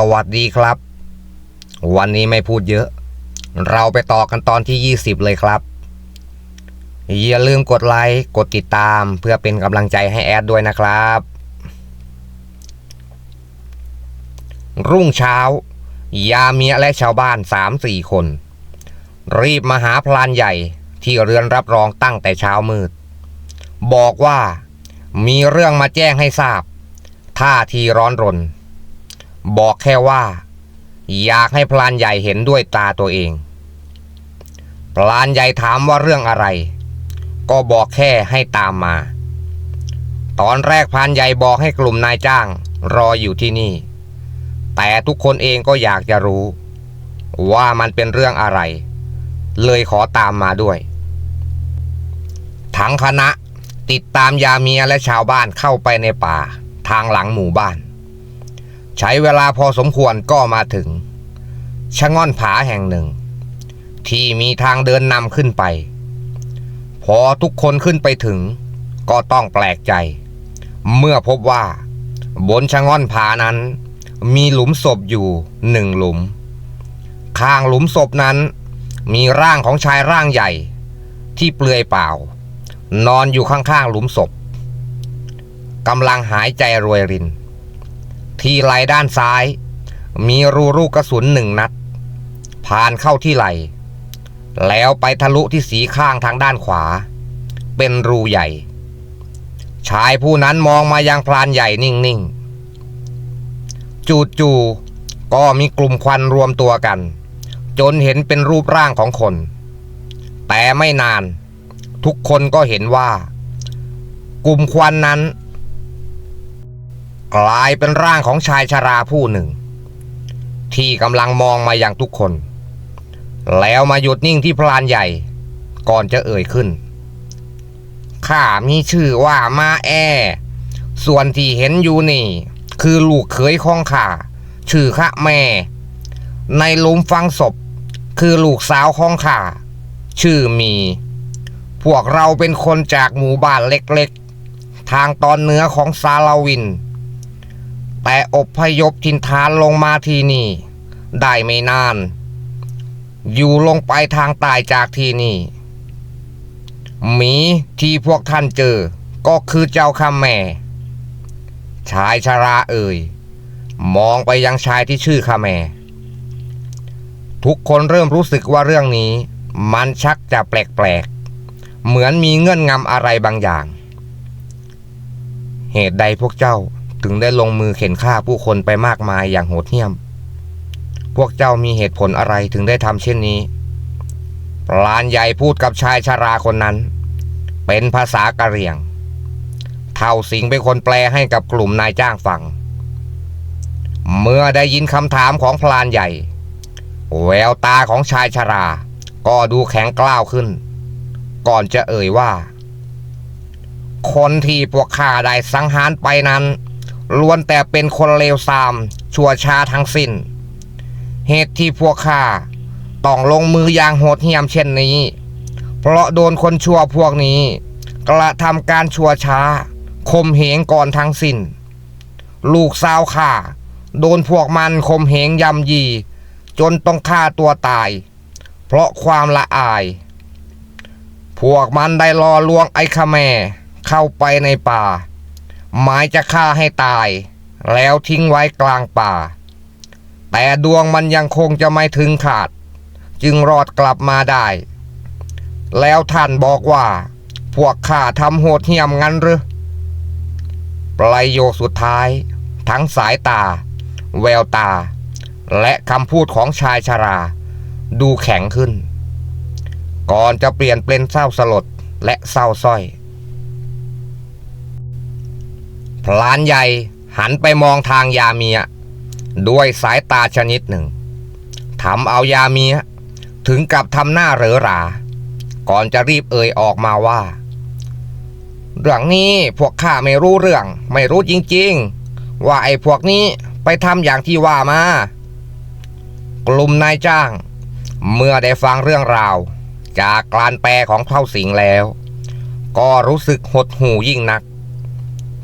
สวัสดีครับ วันนี้ไม่พูดเยอะ เราไปต่อกันตอนที่ 20 เลยครับ อย่าลืมกดไลค์ กดติดตามเพื่อเป็นกำลังใจให้แอดด้วยนะครับ รุ่งเช้า ยาเมียและชาวบ้านสามสี่คน รีบมาหาพลานใหญ่ที่เรือนรับรองตั้งแต่เช้ามืด บอกว่ามีเรื่องมาแจ้งให้ทราบท่าทีร้อนรน บอกแค่ว่า อยากให้พลานใหญ่เห็นด้วยตาตัวเอง พลานใหญ่ถามว่าเรื่องอะไร ก็บอกแค่ให้ตามมา ตอนแรกพลานใหญ่บอกให้กลุ่มนายจ้างรออยู่ที่นี่ แต่ทุกคนเองก็อยากจะรู้ ว่ามันเป็นเรื่องอะไร เลยขอตามมาด้วย ทั้งคณะติดตามยาเมียและชาวบ้านเข้าไปในป่าทางหลังหมู่บ้าน ใช้เวลาพอสมควรก็มาถึง ชะง่อนผาแห่งหนึ่ง ที่มีทางเดินนำขึ้นไป พอทุกคนขึ้นไปถึง ก็ต้องแปลกใจ เมื่อพบว่า บนชะง่อนผานั้น มีหลุมศพอยู่หนึ่งหลุม ข้างหลุมศพนั้น มีร่างของชายร่างใหญ่ ที่เปลือยเปล่า นอนอยู่ข้างๆหลุมศพกำลังหายใจรวยริน ที่ไหล่ด้านซ้าย มีรูลูกกระสุนหนึ่งนัด ผ่านเข้าที่ไหล่ แล้วไปทะลุที่สีข้างทางด้านขวา เป็นรูใหญ่ ชายผู้นั้นมองมายังพรานใหญ่นิ่งๆ จู่ๆก็มีกลุ่มควันรวมตัวกัน จนเห็นเป็นรูปร่างของคน แต่ไม่นาน ทุกคนก็เห็นว่า กลุ่มควันนั้น กลายเป็นร่างของชายชราผู้หนึ่ง ที่กำลังมองมาอย่างทุกคน แล้วมาหยุดนิ่งที่พลานใหญ่ ก่อนจะเอ่ยขึ้น ข้ามีชื่อว่ามาแอ ส่วนที่เห็นอยู่นี่ คือลูกเขยของข้าชื่อข้าแม่ ในลุมฝังศพ คือลูกสาวของข้าชื่อมี พวกเราเป็นคนจากหมู่บ้านเล็กๆ ทางตอนเหนือของซาลาวิน แต่อบพยพทินฐานลงมาที่นี่ ได้ไม่นาน อยู่ลงไปทางใต้จากที่นี่หมีที่พวกท่านเจอ ก็คือเจ้าข้าแม่ ชายชราเอ่ย มองไปยังชายที่ชื่อข้าแม่ ทุกคนเริ่มรู้สึกว่าเรื่องนี้ มันชักจะแปลกๆ เหมือนมีเงื่อนงำอะไรบางอย่าง เหตุใดพวกเจ้า ถึงได้ลงมือเข็นฆ่าผู้คนไปมากมายอย่างโหดเหี้ยม พวกเจ้ามีเหตุผลอะไรถึงได้ทำเช่นนี้ปลานใหญ่พูดกับชายชาราคนนั้น เป็นภาษากะเหรี่ยง เท่าสิงเป็นคนแปลให้กับกลุ่มนายจ้างฟัง เมื่อได้ยินคำถามของพลานใหญ่ แววตาของชายชรา ก็ดูแข็งกล้าวขึ้น ก่อนจะเอ่ยว่า คนที่พวกข้าได้สังหารไปนั้น ล้วนแต่เป็นคนเลวทราม ชั่วช้าทั้งสิ้น เหตุที่พวกข้าต้องลงมืออย่างโหดเหี้ยมเช่นนี้ เพราะโดนคนชั่วพวกนี้ กระทำการชั่วช้าข่มเหงก่อนทั้งสิ้น ลูกสาวข้าโดนพวกมันข่มเหงยำยี จนต้องฆ่าตัวตาย เพราะความละอาย พวกมันได้ล่อลวงไอ้ขแม่เข้าไปในป่า หมายจะฆ่าให้ตาย แล้วทิ้งไว้กลางป่า แต่ดวงมันยังคงจะไม่ถึงขาด จึงรอดกลับมาได้ แล้วท่านบอกว่า พวกข้าทำโหดเหี้ยมงั้นหรือประโยคสุดท้าย ทั้งสายตา แววตา และคำพูดของชายชรา ดูแข็งขึ้น ก่อนจะเปลี่ยนเป็นเศร้าสลดและเศร้าสร้อย พลานใหญ่หันไปมองทางยาเมีย ด้วยสายตาชนิดหนึ่งทำเอายาเมีย ถึงกับทำหน้าเหรอหรา ก่อนจะรีบเอ่ยออกมาว่า เรื่องนี้พวกข้าไม่รู้เรื่อง ไม่รู้จริงๆ ว่าไอ้พวกนี้ไปทำอย่างที่ว่ามา กลุ่มนายจ้าง เมื่อได้ฟังเรื่องราว จากกลารแปลของเข้าสิงแล้ว ก็รู้สึกหดหู่ยิ่งนัก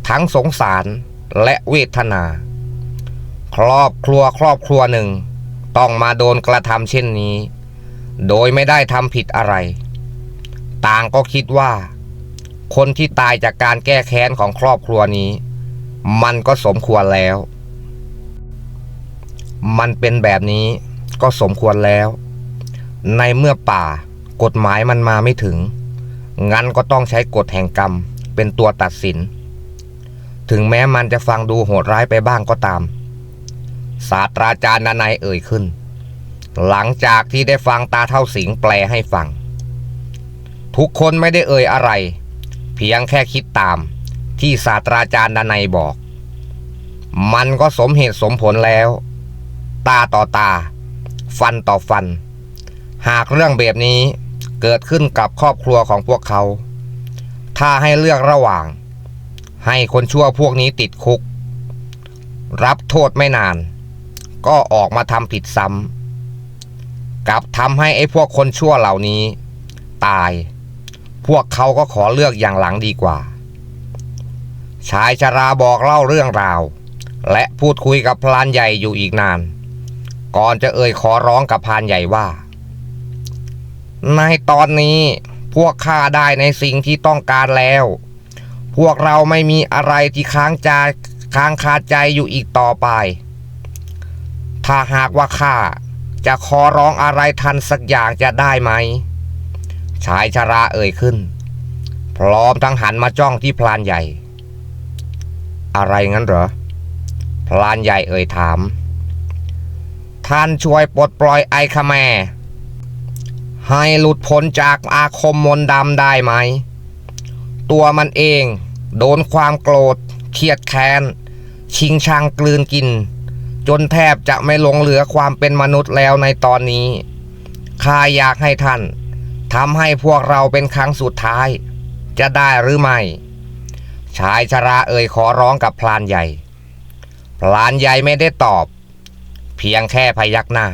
ทั้งสงสารและเวทนา ครอบครัวครอบครัวหนึ่ง ต้องมาโดนกระทำเช่นนี้ โดยไม่ได้ทำผิดอะไร ต่างก็คิดว่า คนที่ตายจากการแก้แค้นของครอบครัวนี้ มันก็สมควรแล้ว มันเป็นแบบนี้ก็สมควรแล้ว ในเมื่อป่ากฎหมายมันมาไม่ถึง งั้นก็ต้องใช้กฎแห่งกรรมเป็นตัวตัดสิน ถึงแม้มันจะฟังดูโหดร้ายไปบ้างก็ตาม ศาสตราจารย์นานายเอ่ยขึ้น หลังจากที่ได้ฟังตาเท่าสิงแปลให้ฟัง ทุกคนไม่ได้เอ่ยอะไร เพียงแค่คิดตามที่ศาสตราจารย์ดนัยบอก มันก็สมเหตุสมผลแล้ว ตาต่อตา ฟันต่อฟัน หากเรื่องแบบนี้เกิดขึ้นกับครอบครัวของพวกเขา ถ้าให้เลือกระหว่าง ให้คนชั่วพวกนี้ติดคุก รับโทษไม่นาน ก็ออกมาทำผิดซ้ำกับทำให้ไอ้พวกคนชั่วเหล่านี้ ตาย พวกเขาก็ขอเลือกอย่างหลังดีกว่า ชายชราบอกเล่าเรื่องราว และพูดคุยกับพลานใหญ่อยู่อีกนาน ก่อนจะเอ่ยขอร้องกับพลานใหญ่ว่า ในตอนนี้พวกข้าได้ในสิ่งที่ต้องการแล้ว พวกเราไม่มีอะไรที่ค้างใจค้างคาใจอยู่อีกต่อไป ถ้าหากว่าข้าจะขอร้องอะไรทันสักอย่างจะได้ไหม ชายชราเอ่ยขึ้น พร้อมทั้งหันมาจ้องที่พลานใหญ่ อะไรงั้นเหรอ พลานใหญ่เอ่ยถาม ท่านช่วยปลดปล่อยไอคาแมร์ให้หลุดพ้นจากอาคมมนดำได้ไหม ตัวมันเอง โดนความโกรธเครียดแค้น ชิงชังกลืนกิน จนแทบจะไม่หลงเหลือความเป็นมนุษย์แล้วในตอนนี้ข้าอยากให้ท่านทำให้พวกเราเป็นครั้งสุดท้าย จะได้หรือไม่ชายชราเอ่ยขอร้องกับพลานใหญ่ พลานใหญ่ไม่ได้ตอบ เพียงแค่พยักหน้า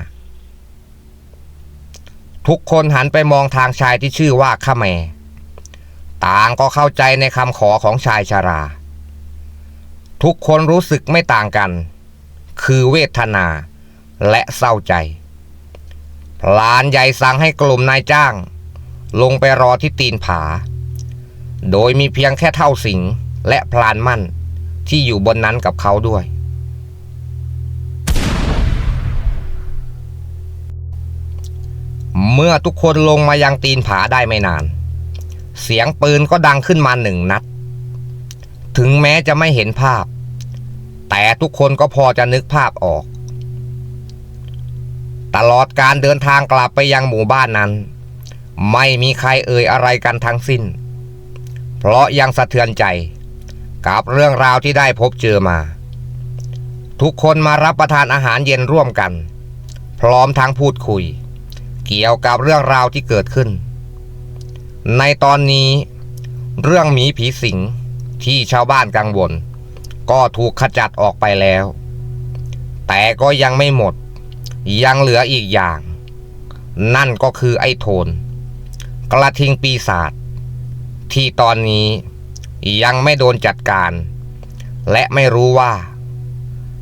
ทุกคนหันไปมองทางชายที่ชื่อว่าข้าแม ต่างก็เข้าใจในคำขอของชายชารา ทุกคนรู้สึกไม่ต่างกัน คือเวทนาและเศร้าใจ พลานใหญ่สั่งให้กลุ่มนายจ้าง ลงไปรอที่ตีนผา โดยมีเพียงแค่เท่าสิงและพลานมั่นที่อยู่บนนั้นกับเขาด้วย เมื่อทุกคนลงมายังตีนผาได้ไม่นาน เสียงปืนก็ดังขึ้นมาหนึ่งนัด ถึงแม้จะไม่เห็นภาพ แต่ทุกคนก็พอจะนึกภาพออก ตลอดการเดินทางกลับไปยังหมู่บ้านนั้น ไม่มีใครเอ่ยอะไรกันทั้งสิ้น เพราะยังสะเทือนใจ กับเรื่องราวที่ได้พบเจอมา ทุกคนมารับประทานอาหารเย็นร่วมกัน พร้อมทั้งพูดคุย เกี่ยวกับเรื่องราวที่เกิดขึ้น ในตอนนี้เรื่องหมีผีสิงที่ชาวบ้านกังวลก็ถูกขจัดออกไปแล้ว แต่ก็ยังไม่หมด ยังเหลืออีกอย่าง นั่นก็คือไอ้โทน กระทิงปีศาจที่ตอนนี้ยังไม่โดนจัดการ และไม่รู้ว่า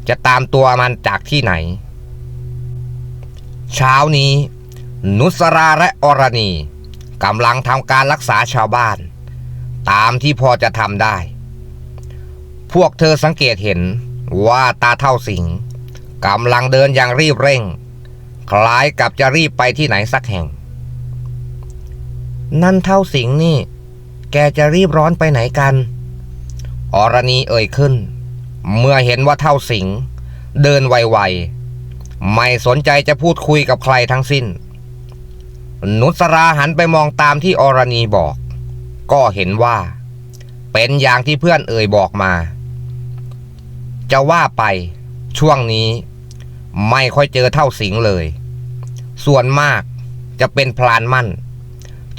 จะตามตัวมันจากที่ไหน เช้านี้ นุสราและอรณี กำลังทำการรักษาชาวบ้าน ตามที่พอจะทำได้ พวกเธอสังเกตเห็นว่าตาเท่าสิงกำลังเดินอย่างรีบเร่ง คล้ายกับจะรีบไปที่ไหนสักแห่ง นั่นเท่าสิงนี่ แกจะรีบร้อนไปไหนกัน อรณีเอ่ยขึ้น เมื่อเห็นว่าเท่าสิง เดินไวๆ ไม่สนใจจะพูดคุยกับใครทั้งสิ้น นุสราหันไปมองตามที่อรณีบอก ก็เห็นว่า เป็นอย่างที่เพื่อนเอ่ยบอกมา จะว่าไปช่วงนี้ ไม่ค่อยเจอเท่าสิงเลย ส่วนมากจะเป็นพลานมั่น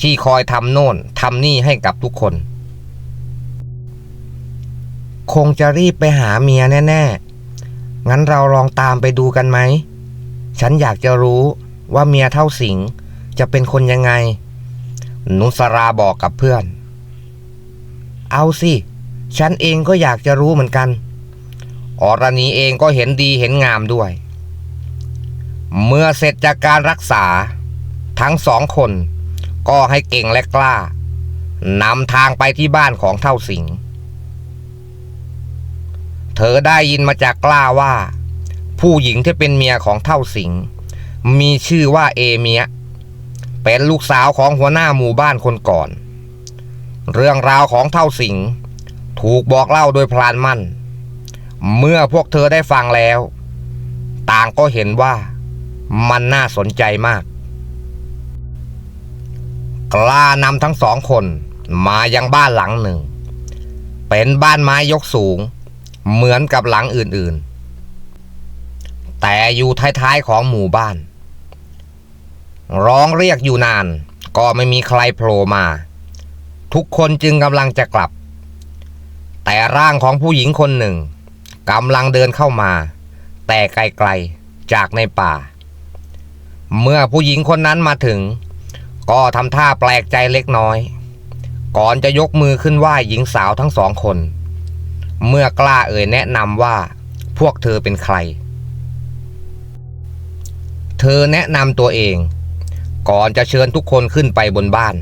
ที่คอยทำโน่นทำนี่ให้กับทุกคน คงจะรีบไปหาเมียแน่ ๆ งั้นเราลองตามไปดูกันไหม ฉันอยากจะรู้ว่าเมียเท่าสิง จะเป็นคนยังไง นุสราบอกกับเพื่อน เอาสิ ฉันเองก็อยากจะรู้เหมือนกันออรณีเองก็เห็นดีเห็นงามด้วย เมื่อเสร็จจากการรักษา ทั้งสองคน ก็ให้เก่งและกล้านำทางไปที่บ้านของเท่าสิงเธอได้ยินมาจากกล้าว่า ผู้หญิงที่เป็นเมียของเท่าสิงมีชื่อว่าเอเมีย เป็นลูกสาวของหัวหน้าหมู่บ้านคนก่อน เรื่องราวของเท่าสิงถูกบอกเล่าโดยพลานมั่น เมื่อพวกเธอได้ฟังแล้ว ต่างก็เห็นว่ามันน่าสนใจมาก กล้านำทั้งสองคนมายังบ้านหลังหนึ่ง เป็นบ้านไม้ยกสูง เหมือนกับหลังอื่นๆ แต่อยู่ท้ายๆของหมู่บ้าน ร้องเรียกอยู่นาน ก็ไม่มีใครโผล่มา ทุกคนจึงกำลังจะกลับ แต่ร่างของผู้หญิงคนหนึ่งกำลังเดินเข้ามา แต่ไกลๆจากในป่า เมื่อผู้หญิงคนนั้นมาถึง ก็ทำท่าแปลกใจเล็กน้อย ก่อนจะยกมือขึ้นไหว้หญิงสาวทั้งสองคน เมื่อกล้าเอ่ยแนะนำว่าพวกเธอเป็นใคร เธอแนะนำตัวเอง ก่อนจะเชิญทุกคนขึ้นไปบนบ้าน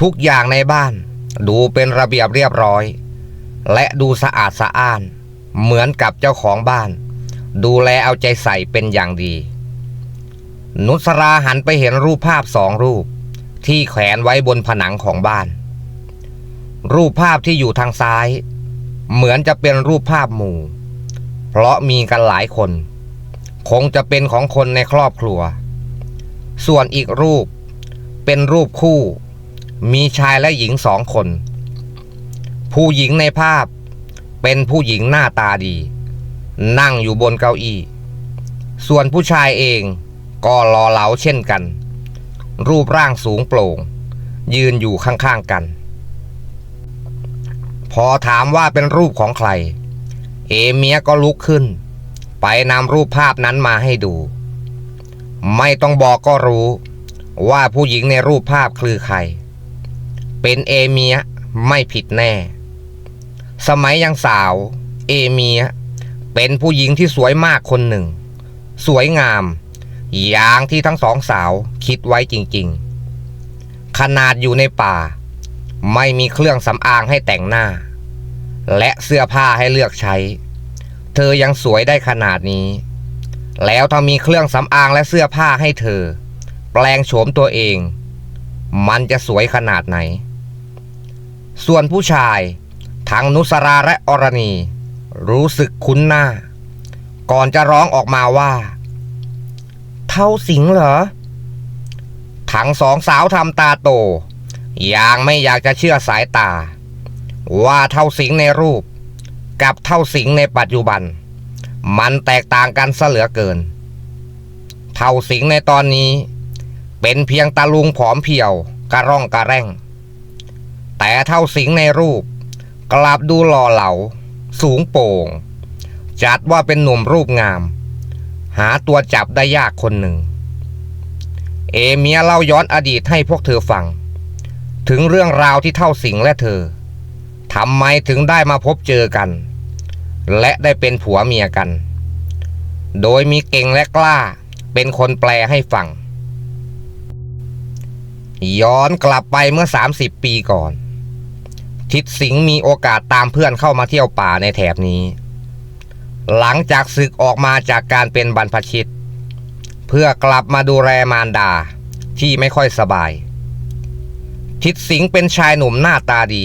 ทุกอย่างในบ้าน ดูเป็นระเบียบเรียบร้อย และดูสะอาดสะอ้าน เหมือนกับเจ้าของบ้าน ดูแลเอาใจใส่เป็นอย่างดี นุสราหันไปเห็นรูปภาพสองรูป ที่แขวนไว้บนผนังของบ้าน รูปภาพที่อยู่ทางซ้าย เหมือนจะเป็นรูปภาพหมู่ เพราะมีกันหลายคน คงจะเป็นของคนในครอบครัว ส่วนอีกรูปเป็นรูปคู่ มีชายและหญิงสองคน ผู้หญิงในภาพเป็นผู้หญิงหน้าตาดี นั่งอยู่บนเก้าอี้ ส่วนผู้ชายเองก็รอเหลาเช่นกัน รูปร่างสูงโปร่ง ยืนอยู่ข้างๆกัน พอถามว่าเป็นรูปของใคร เอเมียก็ลุกขึ้น ไปนำรูปภาพนั้นมาให้ดู ไม่ต้องบอกก็รู้ ว่าผู้หญิงในรูปภาพคือใคร เป็นเอเมียไม่ผิดแน่ สมัยยังสาว เอเมียเป็นผู้หญิงที่สวยมากคนหนึ่ง สวยงาม อย่างที่ทั้งสองสาวคิดไว้จริงๆ ขนาดอยู่ในป่า ไม่มีเครื่องสำอางให้แต่งหน้า และเสื้อผ้าให้เลือกใช้ เธอยังสวยได้ขนาดนี้ แล้วถ้ามีเครื่องสำอางและเสื้อผ้าให้เธอ แปลงโฉมตัวเอง มันจะสวยขนาดไหน ส่วนผู้ชาย ทั้งนุสราและอรณี รู้สึกคุ้นหน้า ก่อนจะร้องออกมาว่า เท่าสิงเหรอ ทั้งสองสาวทำตาโต อย่างไม่อยากจะเชื่อสายตา ว่าเท่าสิงในรูป กับเท่าสิงในปัจจุบัน มันแตกต่างกันซะเหลือเกิน เท่าสิงในตอนนี้ เป็นเพียงตาลุงผอมเพียวกระร่องกระแร่ง แต่เท่าสิงในรูป กลับดูหล่อเหลา สูงโป่ง จัดว่าเป็นหนุ่มรูปงาม หาตัวจับได้ยากคนหนึ่ง เอเมียเล่าย้อนอดีตให้พวกเธอฟัง ถึงเรื่องราวที่เท่าสิงและเธอทำไมถึงได้มาพบเจอกัน และได้เป็นผัวเมียกัน โดยมีเก่งและกล้า เป็นคนแปลให้ฟัง ย้อนกลับไปเมื่อ 30 ปีก่อน ทิดสิงห์มีโอกาสตามเพื่อนเข้ามาเที่ยวป่าในแถบนี้ หลังจากศึกออกมาจากการเป็นบรรพชิต เพื่อกลับมาดูแลมารดาที่ไม่ค่อยสบาย ทิดสิงห์เป็นชายหนุ่มหน้าตาดี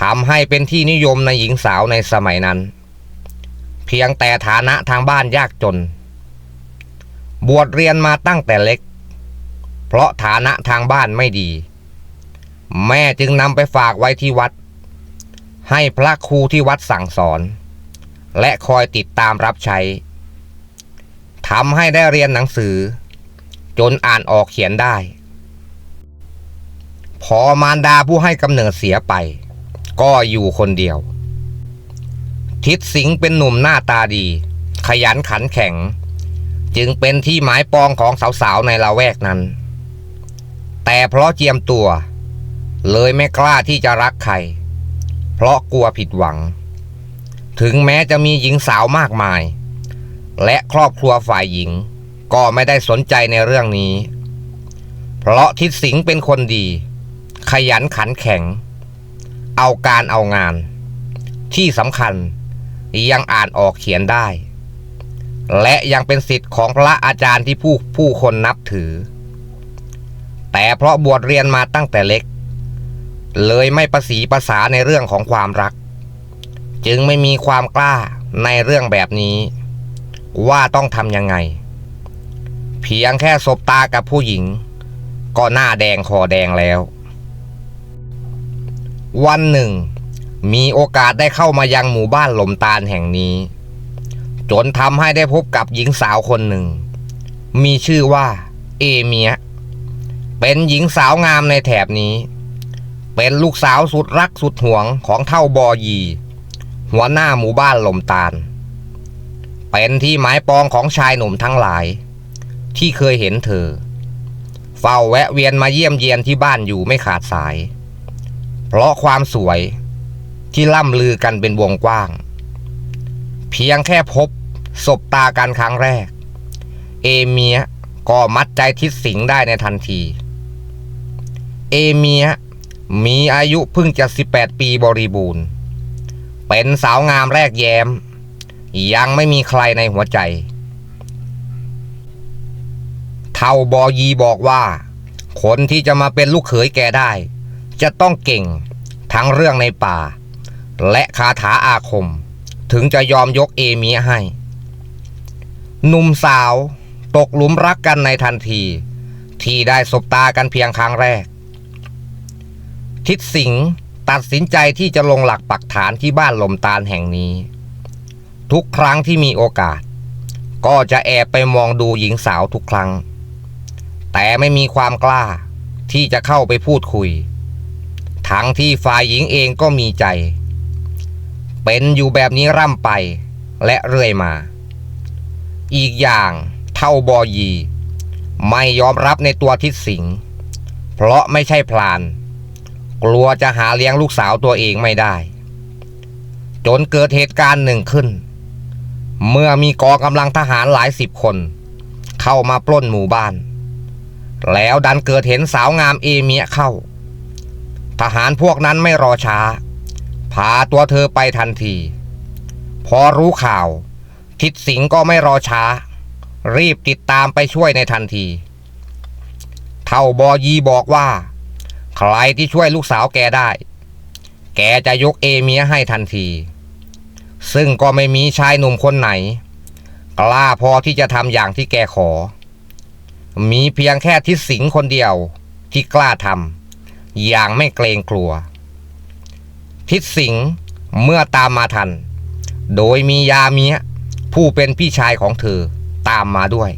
ทำให้เป็นที่นิยมในหญิงสาวในสมัยนั้น เพียงแต่ฐานะทางบ้านยากจน บวชเรียนมาตั้งแต่เล็ก เพราะฐานะทางบ้านไม่ดี แม่จึงนำไปฝากไว้ที่วัด ให้พระครูที่วัดสั่งสอน และคอยติดตามรับใช้ทำให้ได้เรียนหนังสือ จนอ่านออกเขียนได้ พอมารดาผู้ให้กำเนิดเสียไป ก็อยู่คนเดียว ทิดสิงห์เป็นหนุ่มหน้าตาดี ขยันขันแข็ง จึงเป็นที่หมายปองของสาวๆในละแวกนั้น แต่เพราะเจียมตัว เลยไม่กล้าที่จะรักใคร เพราะกลัวผิดหวัง ถึงแม้จะมีหญิงสาวมากมาย และครอบครัวฝ่ายหญิงก็ไม่ได้สนใจในเรื่องนี้ เพราะทิศสิงห์เป็นคนดี ขยันขันแข็ง เอาการเอางาน ที่สำคัญยังอ่านออกเขียนได้ และยังเป็นสิทธิ์ของพระอาจารย์ที่ผู้ผู้คนนับถือ แต่เพราะบวชเรียนมาตั้งแต่เล็ก เลยไม่ประสีภาษาในเรื่องของความรัก จึงไม่มีความกล้าในเรื่องแบบนี้ ว่าต้องทำยังไง เพียงแค่สบตากับผู้หญิง ก็หน้าแดงคอแดงแล้ว วันหนึ่ง มีโอกาสได้เข้ามายังหมู่บ้านหลมตาลแห่งนี้ จนทำให้ได้พบกับหญิงสาวคนหนึ่ง มีชื่อว่าเอเมีย เป็นหญิงสาวงามในแถบนี้ เป็นลูกสาวสุดรักสุดหวงของเท่าบอยี หัวหน้าหมู่บ้านหลมตาล เป็นที่หมายปองของชายหนุ่มทั้งหลาย ที่เคยเห็นเธอ เฝ้าแวะเวียนมาเยี่ยมเยียนที่บ้านอยู่ไม่ขาดสาย เพราะความสวยที่ล่ำลือกันเป็นวงกว้าง เพียงแค่พบสบตากันครั้งแรก เอเมียก็มัดใจทิศสิงได้ในทันที เอเมียมีอายุเพิ่งจะ 18 ปีบริบูรณ์ เป็นสาวงามแรกแย้ม ยังไม่มีใครในหัวใจ เท่าบอยีบอกว่า คนที่จะมาเป็นลูกเขยแกได้ จะต้องเก่งทั้งเรื่องในป่า และคาถาอาคม ถึงจะยอมยกเอมีให้หนุ่มสาวตกหลุมรักกันในทันที ที่ได้สบตากันเพียงครั้งแรก ทิศสิงตัดสินใจที่จะลงหลักปักฐานที่บ้านลมตาลแห่งนี้ ทุกครั้งที่มีโอกาส ก็จะแอบไปมองดูหญิงสาวทุกครั้ง แต่ไม่มีความกล้าที่จะเข้าไปพูดคุย ทั้งที่ฝ่ายหญิงเองก็มีใจ เป็นอยู่แบบนี้ร่ำไปและเรื่อยมา อีกอย่างเท่าบอยี ไม่ยอมรับในตัวทิศสิง เพราะไม่ใช่พลาน กลัวจะหาเลี้ยงลูกสาวตัวเองไม่ได้ จนเกิดเหตุการณ์หนึ่งขึ้น เมื่อมีกองกำลังทหารหลายสิบคน เข้ามาปล้นหมู่บ้าน แล้วดันเกิดเห็นสาวงามเอเมียเข้า ทหารพวกนั้นไม่รอช้า พาตัวเธอไปทันที พอรู้ข่าว ทิศสิงก็ไม่รอช้า รีบติดตามไปช่วยในทันที เท่าบอยีบอกว่า ใครที่ช่วยลูกสาวแกได้ แกจะยกเอเมียให้ทันที ซึ่งก็ไม่มีชายหนุ่มคนไหน กล้าพอที่จะทำอย่างที่แกขอ มีเพียงแค่ทิศสิงคนเดียวที่กล้าทำ อย่างไม่เกรงกลัว ทิศสิงห์เมื่อตามมาทัน โดยมียาเมียผู้เป็นพี่ชายของเธอตามมาด้วย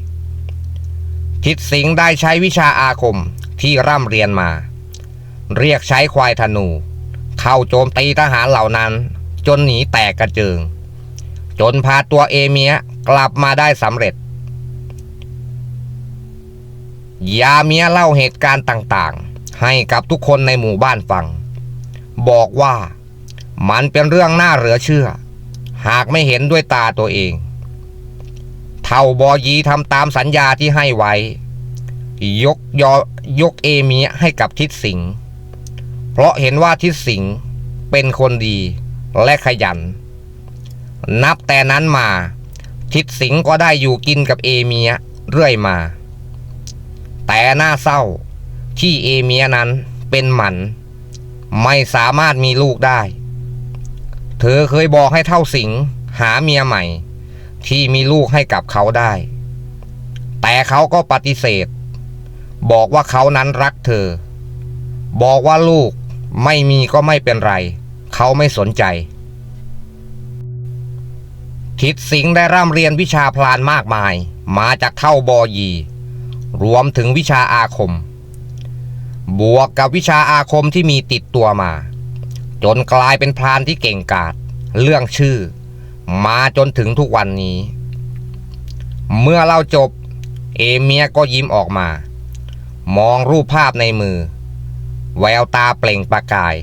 ทิศสิงห์ได้ใช้วิชาอาคมที่ร่ำเรียนมา เรียกใช้ควายธนู เข้าโจมตีทหารเหล่านั้น จนหนีแตกกระเจิง จนพาตัวเอเมียกลับมาได้สำเร็จ ยาเมียเล่าเหตุการณ์ต่าง ให้กับทุกคนในหมู่บ้านฟัง บอกว่ามันเป็นเรื่องน่าเหลือเชื่อ หากไม่เห็นด้วยตาตัวเอง เท่าบอยีทำตามสัญญาที่ให้ไว้ ยกยอยกเอเมียให้กับทิศสิงห์เพราะเห็นว่าทิศสิงห์เป็นคนดีและขยัน นับแต่นั้นมา ทิศสิงห์ก็ได้อยู่กินกับเอเมียเรื่อยมา แต่น่าเศร้า ที่เอเมียนั้นเป็นหมัน ไม่สามารถมีลูกได้ เธอเคยบอกให้เท่าสิงหาเมียใหม่ ที่มีลูกให้กับเขาได้ แต่เขาก็ปฏิเสธ บอกว่าเขานั้นรักเธอ บอกว่าลูกไม่มีก็ไม่เป็นไร เขาไม่สนใจ ทิศสิงได้ร่ำเรียนวิชาพลานมากมาย มาจากเท่าบอยี รวมถึงวิชาอาคม บวกกับวิชาอาคมที่มีติดตัวมา จนกลายเป็นพรานที่เก่งกาจเรื่องชื่อ มาจนถึงทุกวันนี้ เมื่อเราจบ เอเมียก็ยิ้มออกมา มองรูปภาพในมือ แววตาเปล่งประกาย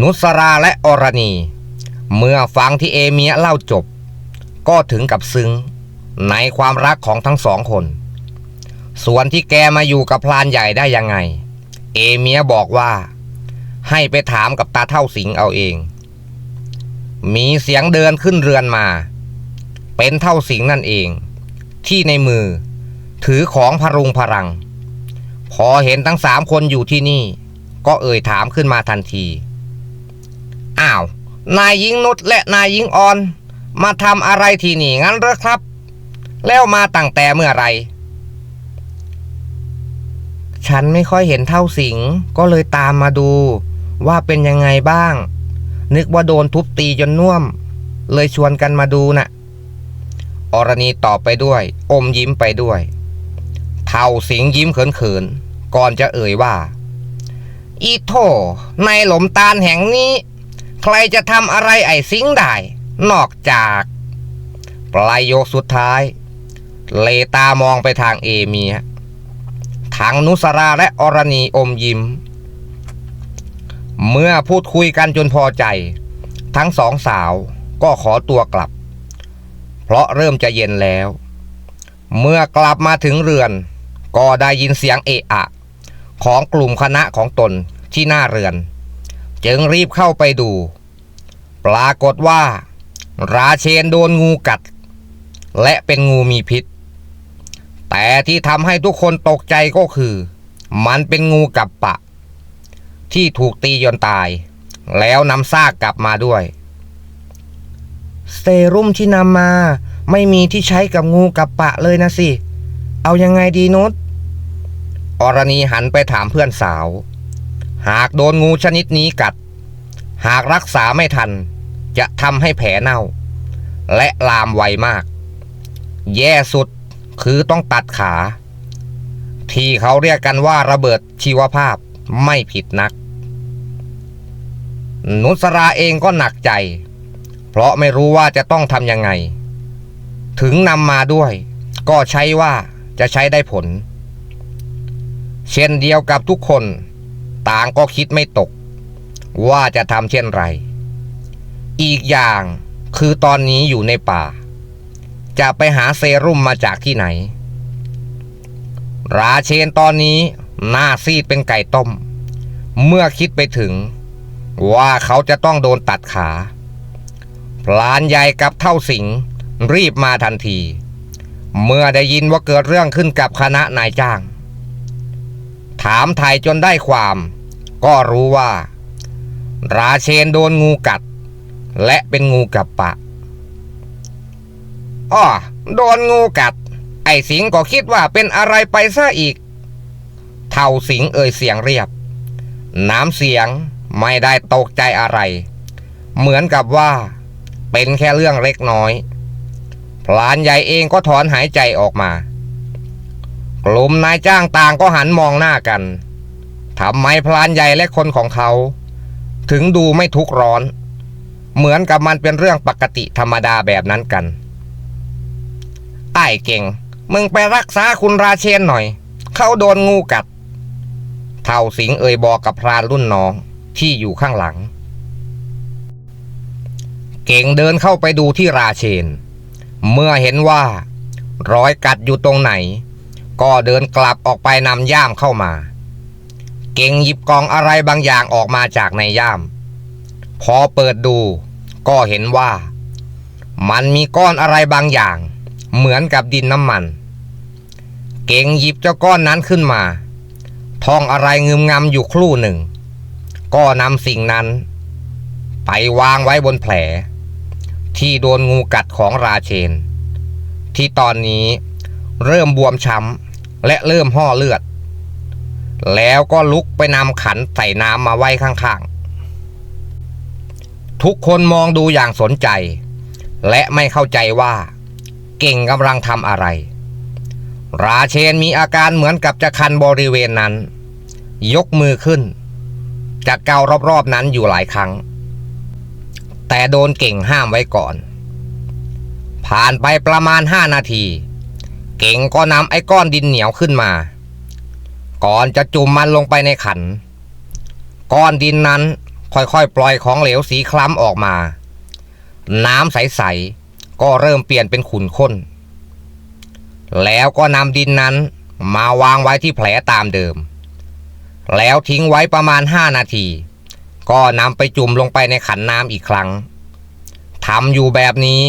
นุสราและอรณี เมื่อฟังที่เอเมียเล่าจบ ก็ถึงกับซึ้งในความรักของทั้งสองคน ส่วนที่แกมาอยู่กับพลานใหญ่ได้ยังไง เอเมียบอกว่า ให้ไปถามกับตาเท่าสิงเอาเอง มีเสียงเดินขึ้นเรือนมา เป็นเท่าสิงนั่นเอง ที่ในมือ ถือของพรุงพรัง พอเห็นทั้งสามคนอยู่ที่นี่ ก็เอ่ยถามขึ้นมาทันที อ้าว นายหญิงนุชและนายหญิงออน มาทำอะไรที่นี่งั้นหรอครับ แล้วมาตั้งแต่เมื่อไร ฉันไม่ค่อยเห็นเท่าสิงก็เลยตามมาดูว่าเป็นยังไงบ้าง นึกว่าโดนทุบตีจนน่วม เลยชวนกันมาดูน่ะ อรณีตอบไปด้วย อมยิ้มไปด้วย เท่าสิงยิ้มเขินๆ ก่อนจะเอ่ยว่า อีโถในหลมตาลแห่งนี้ ใครจะทำอะไรไอ้สิงได้ นอกจาก ปลายโยคสุดท้าย เลตามองไปทางเอเมีย ทางนุสราและอรณีอมยิ้ม เมื่อพูดคุยกันจนพอใจ ทั้งสองสาวก็ขอตัวกลับ เพราะเริ่มจะเย็นแล้ว เมื่อกลับมาถึงเรือน ก็ได้ยินเสียงเอะอะ ของกลุ่มคณะของตนที่หน้าเรือน จึงรีบเข้าไปดู ปรากฏว่า ราเชนโดนงูกัด และเป็นงูมีพิษ แต่ที่ทำให้ทุกคนตกใจก็คือ มันเป็นงูกับปะ ที่ถูกตีจนตาย แล้วนำซากกลับมาด้วย เซรุ่มที่นำมา ไม่มีที่ใช้กับงูกับปะเลยนะสิ เอายังไงดีนุชอรณีหันไปถามเพื่อนสาว หากโดนงูชนิดนี้กัด หากรักษาไม่ทัน จะทำให้แผลเน่า และลามไวมาก แย่สุด คือต้องตัดขา ที่เขาเรียกกันว่าระเบิดชีวภาพไม่ผิดนัก นุสราเองก็หนักใจ เพราะไม่รู้ว่าจะต้องทำยังไง ถึงนำมาด้วย ก็ใช้ว่าจะใช้ได้ผล เช่นเดียวกับทุกคน ต่างก็คิดไม่ตก ว่าจะทำเช่นไร อีกอย่างคือตอนนี้อยู่ในป่า จะไปหาเซรุ่มมาจากที่ไหน ราเชนตอนนี้หน้าซีดเป็นไก่ต้ม เมื่อคิดไปถึง ว่าเขาจะต้องโดนตัดขาพลานใหญ่กับเท่าสิงรีบมาทันที เมื่อได้ยินว่าเกิดเรื่องขึ้นกับคณะนายจ้าง ถามไทยจนได้ความ ก็รู้ว่า ราเชนโดนงูกัด และเป็นงูกับปะ อ้อโดนงูกัด ไอ้สิงก็คิดว่าเป็นอะไรไปซะอีก เท่าสิงเอ่ยเสียงเรียบ น้ำเสียงไม่ได้ตกใจอะไร เหมือนกับว่า เป็นแค่เรื่องเล็กน้อย พลานใหญ่เองก็ถอนหายใจออกมา กลุ่มนายจ้างต่างก็หันมองหน้ากันทำไมพลานใหญ่และคนของเขา ถึงดูไม่ทุกร้อน เหมือนกับมันเป็นเรื่องปกติธรรมดาแบบนั้นกัน ไอ้เก่ง มึงไปรักษาคุณราเชนหน่อย เขาโดนงูกัด เท่าสิงเอ่ยบอกกับพรานรุ่นน้องที่อยู่ข้างหลัง เก่งเดินเข้าไปดูที่ราเชน เมื่อเห็นว่า รอยกัดอยู่ตรงไหน ก็เดินกลับออกไปนำย่ามเข้ามา เก่งหยิบกล่องอะไรบางอย่างออกมาจากในย่าม พอเปิดดูก็เห็นว่า มันมีก้อนอะไรบางอย่าง เหมือนกับดินน้ำมัน เก่งหยิบเจ้าก้อนนั้นขึ้นมาท่องอะไรงึมงำอยู่ครู่หนึ่ง ก็นำสิ่งนั้น ไปวางไว้บนแผล ที่โดนงูกัดของราเชน ที่ตอนนี้เริ่มบวมช้ำและเริ่มห่อเลือด แล้วก็ลุกไปนำขันใส่น้ำมาไว้ข้างๆ ทุกคนมองดูอย่างสนใจ และไม่เข้าใจว่า เก่งกำลังทำอะไร ราเชนมีอาการเหมือนกับจะคันบริเวณนั้น ยกมือขึ้น จะเการอบๆนั้นอยู่หลายครั้ง แต่โดนเก่งห้ามไว้ก่อน ผ่านไปประมาณห้านาที เก่งก็นำไอ้ก้อนดินเหนียวขึ้นมา ก่อนจะจุ่มมันลงไปในขัน ก้อนดินนั้นค่อยๆ ปล่อยของเหลวสีคล้ำออกมา น้ำใสๆ ก็เริ่มเปลี่ยนเป็นขุ่นข้น แล้วก็นำดินนั้นมาวางไว้ที่แผลตามเดิม แล้วทิ้งไว้ประมาณ5นาที ก็นำไปจุ่มลงไปในขันน้ำอีกครั้งทำอยู่แบบนี้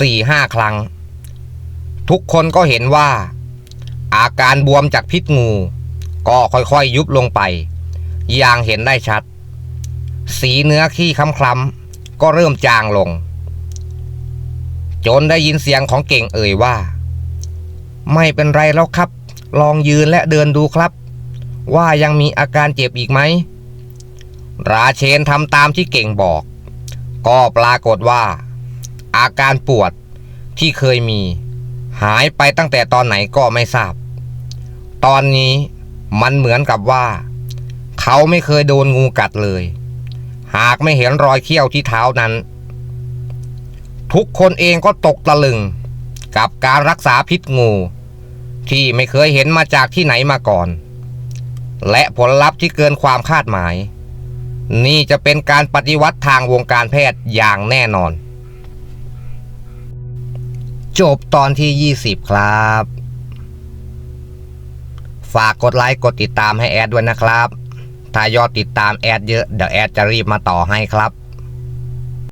สี่ห้าครั้ง ทุกคนก็เห็นว่า อาการบวมจากพิษงู ก็ค่อยๆยุบลงไป อย่างเห็นได้ชัด สีเนื้อขี้คล้ำๆก็เริ่มจางลง จนได้ยินเสียงของเก่งเอ่ยว่า ไม่เป็นไรแล้วครับ ลองยืนและเดินดูครับ ว่ายังมีอาการเจ็บอีกไหม ราเชนทำตามที่เก่งบอก ก็ปรากฏว่า อาการปวดที่เคยมี หายไปตั้งแต่ตอนไหนก็ไม่ทราบ ตอนนี้มันเหมือนกับว่า เขาไม่เคยโดนงูกัดเลย หากไม่เห็นรอยเขี้ยวที่เท้านั้น ทุกคนเองก็ตกตะลึง กับการรักษาพิษงู ที่ไม่เคยเห็นมาจากที่ไหนมาก่อน และผลลัพธ์ที่เกินความคาดหมาย นี่จะเป็นการปฏิวัติทางวงการแพทย์อย่างแน่นอน จบตอนที่ 20 ครับ ฝากกดไลค์กดติดตามให้แอดด้วยนะครับ ถ้ายอดติดตามแอดเยอะเดี๋ยวแอดจะรีบมาต่อให้ครับ